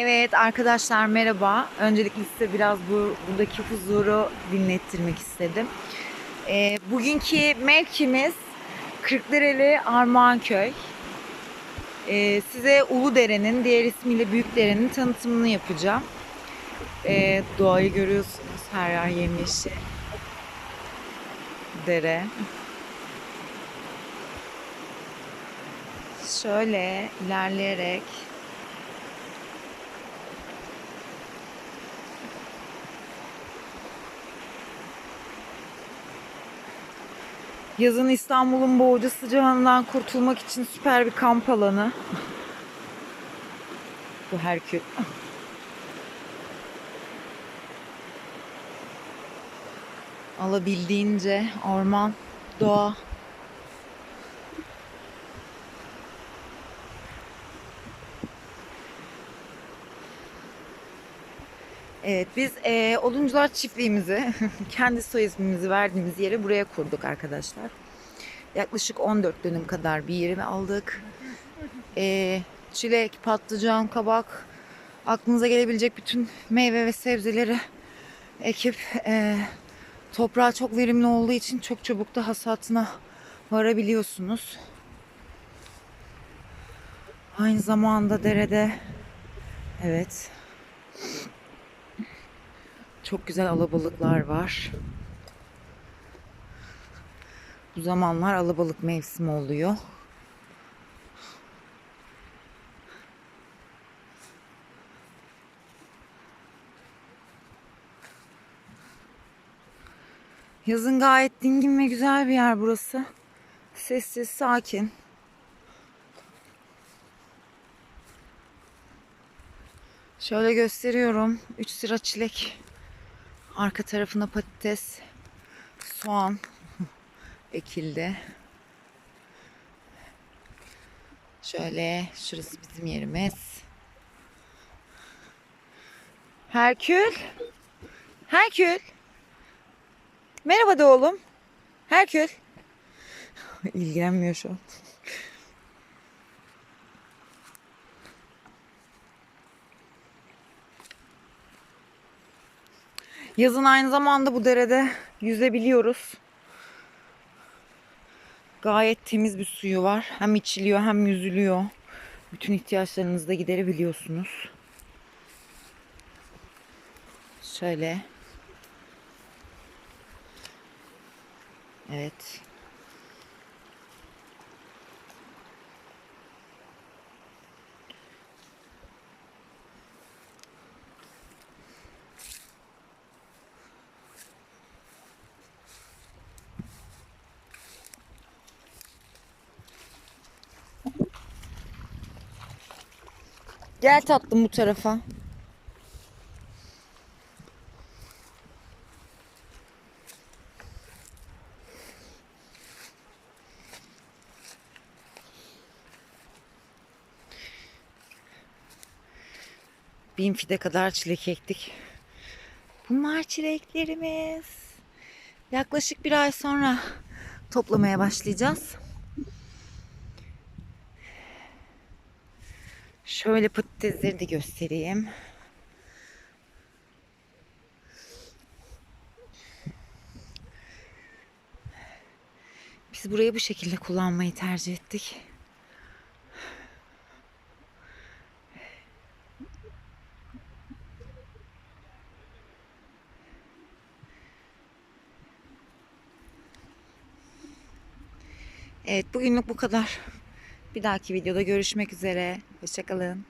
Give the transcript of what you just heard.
Evet arkadaşlar merhaba. Öncelikle size biraz bu buradaki huzuru dinlettirmek istedim. Ee, bugünkü mevkimiz Kırklareli Armağanköy. Ee, size Uludere'nin, diğer ismiyle Büyükdere'nin tanıtımını yapacağım. Ee, doğayı görüyorsunuz. Her yer yemyeşil. Dere. Şöyle ilerleyerek Yazın İstanbul'un boğucu sıcağından kurtulmak için süper bir kamp alanı. Bu Herkül. Alabildiğince orman, doğa. Evet biz eee Oduncular çiftliğimizi kendi soy ismimizi verdiğimiz yeri buraya kurduk arkadaşlar. Yaklaşık 14 dönüm kadar bir yerini aldık. Eee, çilek, patlıcan, kabak aklınıza gelebilecek bütün meyve ve sebzeleri ekip eee toprağı çok verimli olduğu için çok çabuk da hasatına varabiliyorsunuz. Aynı zamanda derede evet çok güzel alabalıklar var. Bu zamanlar alabalık mevsimi oluyor. Yazın gayet dingin ve güzel bir yer burası. Sessiz, sakin. Şöyle gösteriyorum. 3 sıra çilek. Arka tarafına patates, soğan ekildi. Şöyle şurası bizim yerimiz. Herkül. Herkül. Merhaba de oğlum. Herkül. İlgilenmiyor şu an. Yazın aynı zamanda bu derede yüzebiliyoruz. Gayet temiz bir suyu var. Hem içiliyor hem yüzülüyor. Bütün ihtiyaçlarınızı da giderebiliyorsunuz. Şöyle. Evet. Gel tatlım bu tarafa. Bin fide kadar çilek ektik. Bunlar çileklerimiz. Yaklaşık bir ay sonra toplamaya başlayacağız. Şöyle patatesleri de göstereyim. Biz burayı bu şekilde kullanmayı tercih ettik. Evet bugünlük bu kadar. Bir dahaki videoda görüşmek üzere. Hoşçakalın.